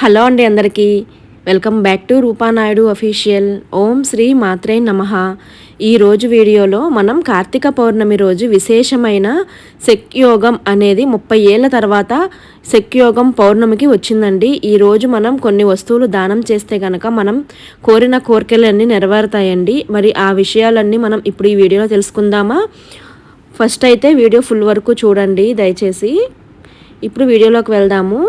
Hello అండి అందరికీ. Welcome back to Rupa Naidu official. ఓం శ్రీ మాత్రే నమ. ఈరోజు వీడియోలో మనం కార్తీక పౌర్ణమి రోజు విశేషమైన శక్యోగం అనేది ముప్పై ఏళ్ళ తర్వాత శక్యోగం పౌర్ణమికి వచ్చిందండి. ఈరోజు మనం కొన్ని వస్తువులు దానం చేస్తే గనక మనం కోరిన కోరికలన్నీ నెరవేరుతాయండి. మరి ఆ విషయాలన్నీ మనం ఇప్పుడు ఈ వీడియోలో తెలుసుకుందామా? ఫస్ట్ అయితే వీడియో ఫుల్ వరకు చూడండి దయచేసి. ఇప్పుడు వీడియోలోకి వెళ్దాము.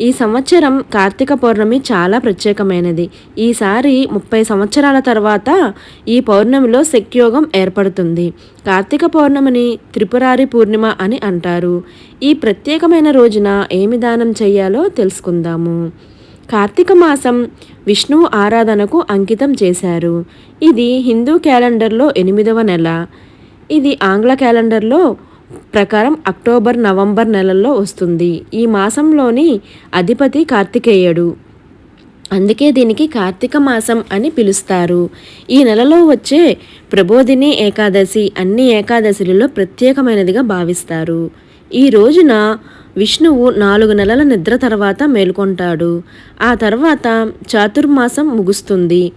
ఈ సంవత్సరం కార్తీక పౌర్ణమి చాలా ప్రత్యేకమైనది. ఈసారి ముప్పై సంవత్సరాల తర్వాత ఈ పౌర్ణమిలో శక్యోగం ఏర్పడుతుంది. కార్తీక పౌర్ణమిని త్రిపురారి పూర్ణిమ అని అంటారు. ఈ ప్రత్యేకమైన రోజున ఏమి దానం చేయాలో తెలుసుకుందాము. కార్తీక మాసం విష్ణువు ఆరాధనకు అంకితం చేశారు. ఇది హిందూ క్యాలెండర్లో ఎనిమిదవ నెల. ఇది ఆంగ్ల క్యాలెండర్లో ప్రకారం అక్టోబర్ నవంబర్ నెలల్లో వస్తుంది. ఈ మాసంలోని అధిపతి కార్తికేయుడు. అందుకే దీనికి కార్తీక మాసం అని పిలుస్తారు. ఈ నెలలో వచ్చే ప్రబోధిని ఏకాదశి అన్ని ఏకాదశిలలో ప్రత్యేకమైనదిగా భావిస్తారు. ఈ రోజున విష్ణువు నాలుగు నెలల నిద్ర తర్వాత మేల్కొంటాడు. ఆ తర్వాత చాతుర్మాసం ముగుస్తుంది.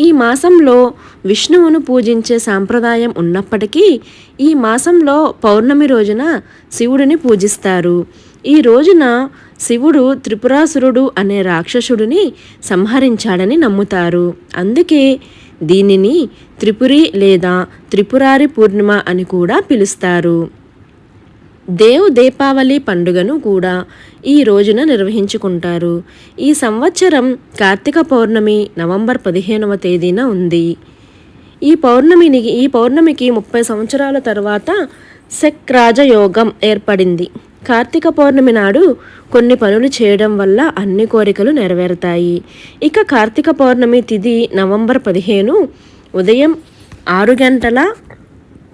ఈ మాసంలో విష్ణువును పూజించే సాంప్రదాయం ఉన్నప్పటికీ ఈ మాసంలో పౌర్ణమి రోజున శివుడిని పూజిస్తారు. ఈ రోజున శివుడు త్రిపురాసురుడు అనే రాక్షసుడిని సంహరించాడని నమ్ముతారు. అందుకే దీనిని త్రిపురి లేదా త్రిపురారి పూర్ణిమ అని కూడా పిలుస్తారు. దేవ్ దీపావళి పండుగను కూడా ఈ రోజున నిర్వహించుకుంటారు. ఈ సంవత్సరం కార్తీక పౌర్ణమి నవంబర్ పదిహేనవ తేదీన ఉంది. ఈ పౌర్ణమిని ఈ పౌర్ణమికి ముప్పై సంవత్సరాల తర్వాత శక్ రాజయోగం ఏర్పడింది. కార్తీక పౌర్ణమి నాడు కొన్ని పనులు చేయడం వల్ల అన్ని కోరికలు నెరవేరుతాయి. ఇక కార్తీక పౌర్ణమి తిథి నవంబర్ పదిహేను ఉదయం ఆరు గంటల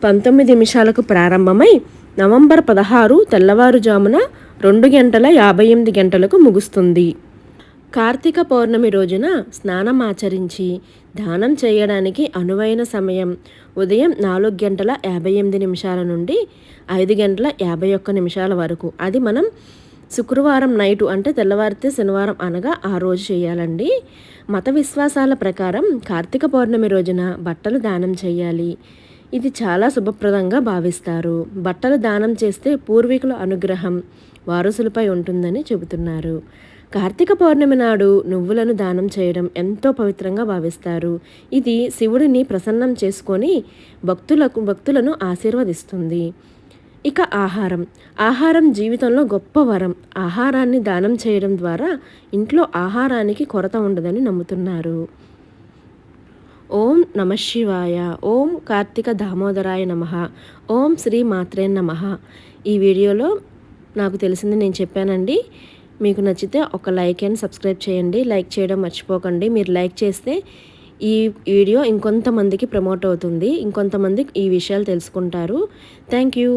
పంతొమ్మిది నిమిషాలకు ప్రారంభమై నవంబర్ పదహారు తెల్లవారుజామున రెండు గంటల యాభై ఎనిమిది గంటలకు ముగుస్తుంది. కార్తీక పౌర్ణమి రోజున స్నానం ఆచరించి దానం చేయడానికి అనువైన సమయం ఉదయం నాలుగు గంటల యాభై ఎనిమిది నిమిషాల నుండి ఐదు గంటల యాభై ఒక్క నిమిషాల వరకు. అది మనం శుక్రవారం నైటు అంటే తెల్లవారితే శనివారం అనగా ఆ రోజు చేయాలండి. మత విశ్వాసాల ప్రకారం కార్తీక పౌర్ణమి రోజున బట్టలు దానం చేయాలి. ఇది చాలా శుభప్రదంగా భావిస్తారు. బట్టలు దానం చేస్తే పూర్వీకుల అనుగ్రహం వారసులపై ఉంటుందని చెబుతున్నారు. కార్తీక పౌర్ణమి నాడు నువ్వులను దానం చేయడం ఎంతో పవిత్రంగా భావిస్తారు. ఇది శివుడిని ప్రసన్నం చేసుకొని భక్తులకు భక్తులను ఆశీర్వదిస్తుంది. ఇక ఆహారం. ఆహారం జీవితంలో గొప్ప వరం. ఆహారాన్ని దానం చేయడం ద్వారా ఇంట్లో ఆహారానికి కొరత ఉండదని నమ్ముతున్నారు. ఓం నమ శివాయ ఓం కార్తీక దామోదరాయ నమ ఓం శ్రీ మాత్రే నమ. ఈ వీడియోలో నాకు తెలిసింది నేను చెప్పానండి. మీకు నచ్చితే ఒక లైక్ అండ్ సబ్స్క్రైబ్ చేయండి. లైక్ చేయడం మర్చిపోకండి. మీరు లైక్ చేస్తే ఈ వీడియో ఇంకొంతమందికి ప్రమోట్ అవుతుంది. ఇంకొంతమంది ఈ విషయాలు తెలుసుకుంటారు. Thank you.